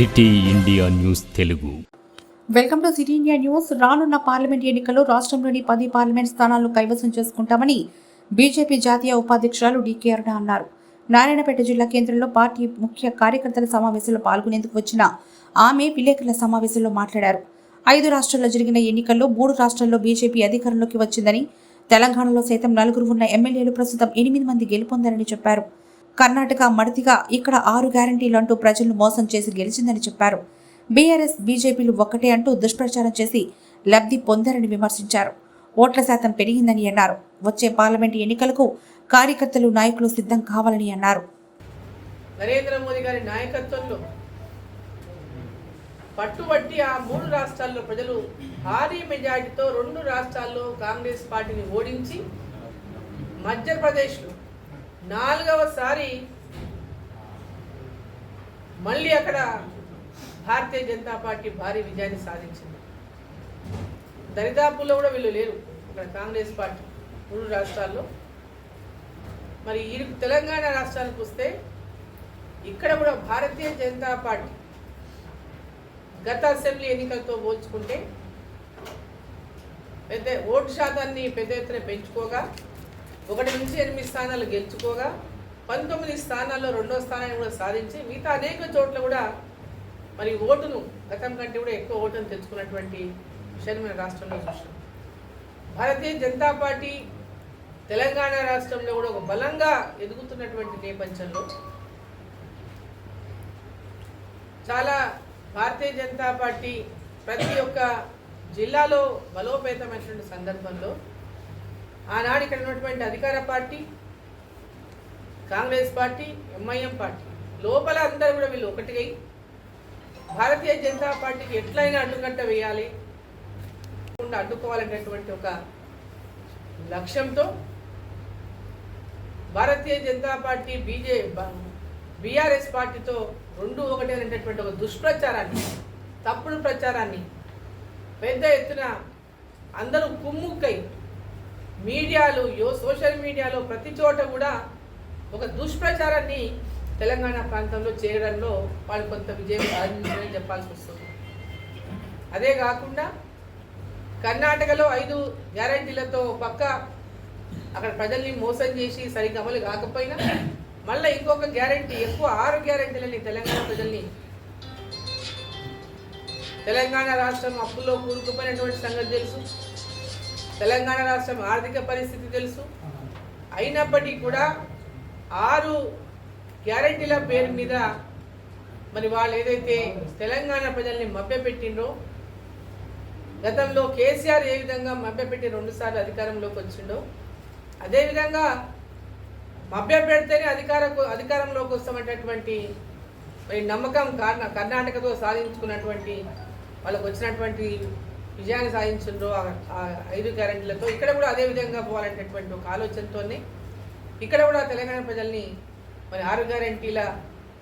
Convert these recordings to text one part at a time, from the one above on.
City India news Telugu. Welcome to city India news. రానున్న parliament ఎన్నికల్లో రాష్ట్రంలోని పది పార్లమెంట్ స్థానాలను కైవసం చేసుకుంటామని బీజేపీ జాతీయ ఉపాధ్యక్షురాలు డీకే అరుణ అన్నారు. నారాయణపేట జిల్లా కేంద్రంలో పార్టీ ముఖ్య కార్యకర్తల సమావేశంలో పాల్గొనేందుకు వచ్చిన ఆమె విలేకరుల సమావేశంలో మాట్లాడారు. ఐదు రాష్ట్రాల్లో జరిగిన ఎన్నికల్లో మూడు రాష్ట్రాల్లో బీజేపీ అధికారంలోకి వచ్చిందని తెలంగాణలో సైతం నలుగురు ఉన్న ఎమ్మెల్యేలు ప్రస్తుతం ఎనిమిది మంది గెలుపొందారని చెప్పారు. కర్ణాటక మడతిగా ఇక్కడ ఆరు గ్యారంటీలు అంటూ ప్రజలను మోసం చేసి గెలిచిందని చెప్పారు. బీఆర్ఎస్ బీజేపీలు ఒక్కటే అంటూ దుష్ప్రచారం చేసి లబ్ధి పొందారని విమర్శించారు. ఓట్ల శాతం పెరిగిందని అన్నారు. వచ్చే పార్లమెంట్ ఎన్నికలకు కార్యకర్తలు నాయకులు సిద్ధం కావాలని అన్నారు. నరేంద్ర మోదీ గారి నాయకత్వంలో పట్టుబట్టి ఆ మూడు రాష్ట్రాల్లో ప్రజలు భారీ మెజార్టీతో రెండు రాష్ట్రాల్లో కాంగ్రెస్ పార్టీని ఓడించి మధ్యప్రదేశ్లో నాలుగవసారి మళ్ళీ అక్కడ భారతీయ జనతా పార్టీ భారీ విజయాన్ని సాధించింది. దరిదాపుల్లో కూడా వీళ్ళు లేరు. అక్కడ కాంగ్రెస్ పార్టీ మూడు రాష్ట్రాల్లో. మరి ఈ తెలంగాణ రాష్ట్రానికి వస్తే ఇక్కడ కూడా భారతీయ జనతా పార్టీ గత అసెంబ్లీ ఎన్నికలతో పోల్చుకుంటే పెద్ద ఓటు శాతాన్ని పెద్ద ఎత్తున పెంచుకోగా ఒకటి నుంచి ఎనిమిది స్థానాలు గెలుచుకోగా పంతొమ్మిది స్థానాల్లో రెండో స్థానాన్ని కూడా సాధించి మిగతా అనేక చోట్ల కూడా మరి ఓటును గతం కంటే కూడా ఎక్కువ ఓటును తెచ్చుకున్నటువంటి విషయాన్ని మన రాష్ట్రంలో చూసాం భారతీయ జనతా పార్టీ తెలంగాణ రాష్ట్రంలో కూడా ఒక బలంగా ఎదుగుతున్నటువంటి నేపథ్యంలో చాలా భారతీయ జనతా పార్టీ ప్రతి ఒక్క జిల్లాలో బలోపేతమైనటువంటి సందర్భంలో ఆనాడు ఇక్కడ ఉన్నటువంటి అధికార party Congress party MIM party. లోపల అందరూ కూడా వీళ్ళు ఒకటిగా భారతీయ జనతా పార్టీకి ఎట్లయినా అడ్డుకట్ట వేయాలి అడ్డుకోవాలనేటువంటి ఒక లక్ష్యంతో Bharatiya Janata party BJ BRS పార్టీతో రెండు ఒకటి అనేటటువంటి ఒక దుష్ప్రచారాన్ని తప్పుడు ప్రచారాన్ని పెద్ద ఎత్తున అందరూ కుమ్ముక్కై మీడియాలు యో సోషల్ మీడియాలో ప్రతి చోట కూడా ఒక దుష్ప్రచారాన్ని తెలంగాణ ప్రాంతంలో చేయడంలో వాళ్ళు కొంత విజయం సాధించారని చెప్పాల్సి వస్తుంది. అదే కాకుండా కర్ణాటకలో ఐదు గ్యారంటీలతో పక్క అక్కడ ప్రజల్ని మోసం చేసి సరిగ్గా అమలు కాకపోయినా మళ్ళీ ఇంకొక గ్యారంటీ ఎక్కువ ఆరు గ్యారంటీలని తెలంగాణ ప్రజల్ని తెలంగాణ రాష్ట్రం అప్పుల్లో కూరుకుపోయినటువంటి సంగతి తెలుసు. తెలంగాణ రాష్ట్రం ఆర్థిక పరిస్థితి తెలుసు. అయినప్పటికీ కూడా ఆరు గ్యారంటీల పేరు మీద మరి వాళ్ళు ఏదైతే తెలంగాణ ప్రజల్ని మభ్యపెట్టిండ్రో గతంలో కేసీఆర్ ఏ విధంగా మభ్యపెట్టి రెండుసార్లు అధికారంలోకి వచ్చిండో అదేవిధంగా మభ్య పెడితేనే అధికార అధికారంలోకి వస్తామనేటటువంటి మరి నమ్మకం కారణ కర్ణాటకతో సాధించుకున్నటువంటి వాళ్ళకు వచ్చినటువంటి విజయాన్ని సాధించిండ్రో ఆ- ఐదు గ్యారెంటీలతో ఇక్కడ కూడా అదే విధంగా పోవాలనేటటువంటి ఒక ఆలోచనతోనే ఇక్కడ కూడా తెలంగాణ ప్రజల్ని మరి ఆరు గ్యారెంటీల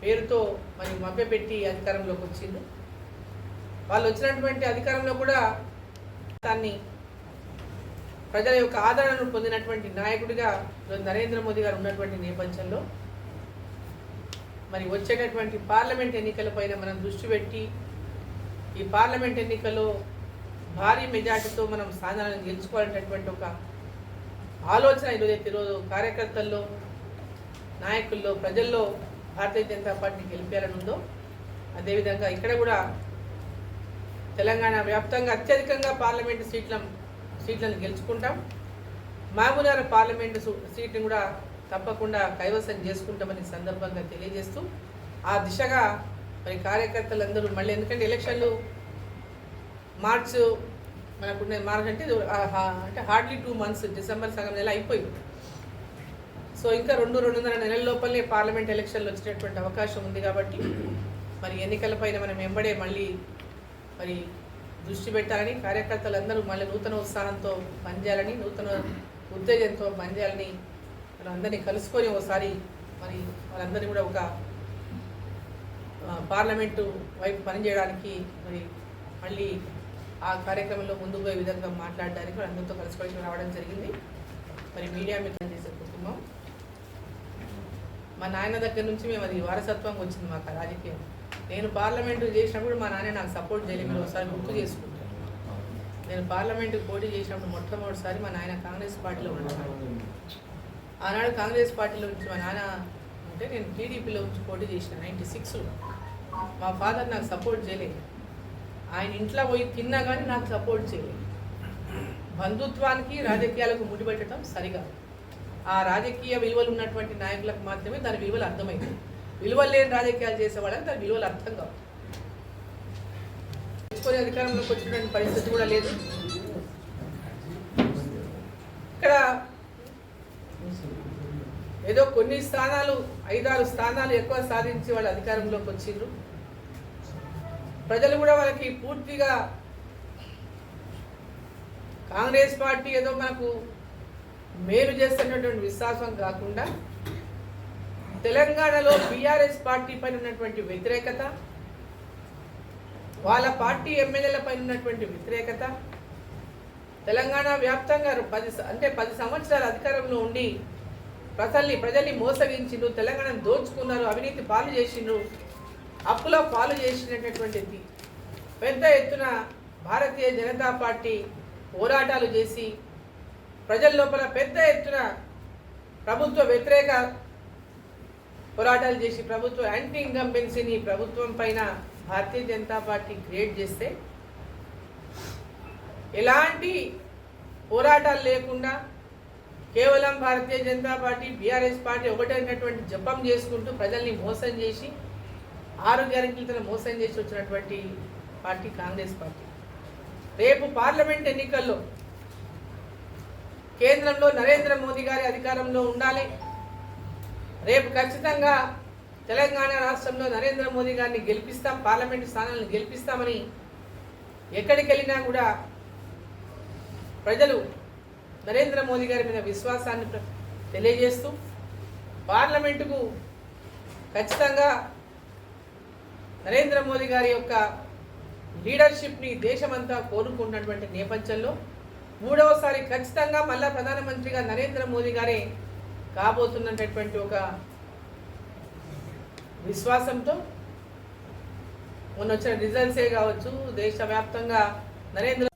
పేరుతో మరి మభ్యపెట్టి అధికారంలోకి వచ్చింది వాళ్ళు వచ్చినటువంటి అధికారంలో కూడా దాన్ని ప్రజల యొక్క ఆదరణను పొందినటువంటి నాయకుడిగా నరేంద్ర మోదీ గారు ఉన్నటువంటి నేపథ్యంలో మరి వచ్చేటటువంటి పార్లమెంట్ ఎన్నికలపైన మనం దృష్టి పెట్టి ఈ పార్లమెంట్ ఎన్నికల్లో భారీ మెజార్టీతో మనం స్థానాలను గెలుచుకోవాలనేటటువంటి ఒక ఆలోచన ఈరోజు ఈరోజు కార్యకర్తల్లో నాయకుల్లో ప్రజల్లో భారతీయ జనతా పార్టీ గెలిపేయాలని ఉందో అదేవిధంగా ఇక్కడ కూడా తెలంగాణ వ్యాప్తంగా అత్యధికంగా పార్లమెంటు సీట్ల సీట్లను గెలుచుకుంటాం. మహబూబ్నగర్ పార్లమెంటు సీట్ని కూడా తప్పకుండా కైవసం చేసుకుంటామని సందర్భంగా తెలియజేస్తూ ఆ దిశగా మరి కార్యకర్తలందరూ మళ్ళీ ఎందుకంటే ఎలక్షన్లు మార్చ్ మనకు మార్చ్ అంటే అంటే హార్డ్లీ టూ మంత్స్ డిసెంబర్ సగం నెల అయిపోయింది. సో ఇంకా రెండు రెండున్నర నెలల లోపలే పార్లమెంట్ ఎలక్షన్లు వచ్చినటువంటి అవకాశం ఉంది కాబట్టి మరి ఎన్నికలపైన మనం వెంబడే మళ్ళీ మరి దృష్టి పెట్టాలని కార్యకర్తలందరూ మళ్ళీ నూతన ఉత్సాహంతో పనిచేయాలని నూతన ఉత్తేజంతో పనిచేయాలని మనం అందరినీ కలుసుకొని ఒకసారి మరి వాళ్ళందరినీ కూడా ఒక పార్లమెంటు వైపు పనిచేయడానికి మరి మళ్ళీ ఆ కార్యక్రమంలో ముందుకు పోయే విధంగా మాట్లాడడానికి అందరితో కలుసుకోవడానికి రావడం జరిగింది. మరి మీడియా మిత్రం చేసే కుటుంబం. మా నాయన దగ్గర నుంచి మేము అది వారసత్వంగా వచ్చింది మాకు రాజకీయం. నేను పార్లమెంట్ చేసినప్పుడు మా నాన్న నాకు సపోర్ట్ చేయలేదు. మీరు ఒకసారి గుర్తు చేసుకుంటాను నేను పార్లమెంట్కి పోటీ చేసినప్పుడు మొట్టమొదటిసారి మా నాయన కాంగ్రెస్ పార్టీలో ఉన్నాను ఆనాడు కాంగ్రెస్ పార్టీలో నుంచి మా నాన్న ఉంటే నేను టీడీపీలో నుంచి పోటీ చేసిన నైంటీ సిక్స్లో. మా ఫాదర్ నాకు సపోర్ట్ చేయలేదు. ఆయన ఇంట్లో పోయి తిన్నా కానీ నాకు సపోర్ట్ చేయలేదు. బంధుత్వానికి రాజకీయాలకు ముడిపెట్టడం సరిగా. ఆ రాజకీయ విలువలు ఉన్నటువంటి నాయకులకు మాత్రమే దాని విలువలు అర్థమైంది. విలువలు లేని రాజకీయాలు చేసే వాళ్ళకి దాని విలువలు అర్థం కావు. తెచ్చుకొని అధికారంలోకి వచ్చినటువంటి పరిస్థితి కూడా లేదు. ఇక్కడ ఏదో కొన్ని స్థానాలు ఐదారు స్థానాలు ఎక్కువ సాధించి వాళ్ళు అధికారంలోకి వచ్చిండ్రు. ప్రజలు కూడా వాళ్ళకి పూర్తిగా కాంగ్రెస్ పార్టీ ఏదో మనకు మేలు చేస్తున్నటువంటి విశ్వాసం కాకుండా తెలంగాణలో బీఆర్ఎస్ పార్టీ పైన ఉన్నటువంటి వ్యతిరేకత వాళ్ళ పార్టీ ఎమ్మెల్యేల పైన ఉన్నటువంటి వ్యతిరేకత తెలంగాణ వ్యాప్తంగా పది స- అంటే పది సంవత్సరాల అధికారంలో ఉండి ప్రజల్ని ప్రజల్ని మోసగించిండ్రు తెలంగాణను దోచుకున్నారు అవినీతి పాలు చేసిండ్రు. అప్పులో పాలు చేసినటువంటిది పెద్ద ఎత్తున భారతీయ జనతా పార్టీ పోరాటాలు చేసి ప్రజల లోపల పెద్ద ఎత్తున ప్రభుత్వ వ్యతిరేక పోరాటాలు చేసి ప్రభుత్వ యాంటీ ఇన్కంపెన్సీని ప్రభుత్వం పైన భారతీయ జనతా పార్టీ క్రియేట్ చేస్తే ఎలాంటి పోరాటాలు లేకుండా కేవలం Bharatiya Janata party BRS party ఒకటైనటువంటి జపం చేసుకుంటూ ప్రజల్ని మోసం చేసి ఆరు గ్యారెంటీలతో మోసం చేసి వచ్చినటువంటి పార్టీ కాంగ్రెస్ పార్టీ. రేపు పార్లమెంట్ ఎన్నికల్లో కేంద్రంలో నరేంద్ర మోదీ గారి అధికారంలో ఉండాలి. రేపు ఖచ్చితంగా తెలంగాణ రాష్ట్రంలో నరేంద్ర మోదీ గారిని గెలిపిస్తాం పార్లమెంటు స్థానాలను గెలిపిస్తామని ఎక్కడికి వెళ్ళినా కూడా ప్రజలు నరేంద్ర మోదీ గారి మీద విశ్వాసాన్ని తెలియజేస్తూ పార్లమెంటుకు ఖచ్చితంగా నరేంద్ర మోదీ గారి యొక్క లీడర్షిప్ని దేశమంతా కోరుకున్నటువంటి నేపథ్యంలో మూడవసారి ఖచ్చితంగా మళ్ళా ప్రధానమంత్రిగా నరేంద్ర మోదీ గారే కాబోతున్నటువంటి ఒక విశ్వాసంతో మొన్న వచ్చిన రిజల్ట్సే కావచ్చు దేశవ్యాప్తంగా నరేంద్ర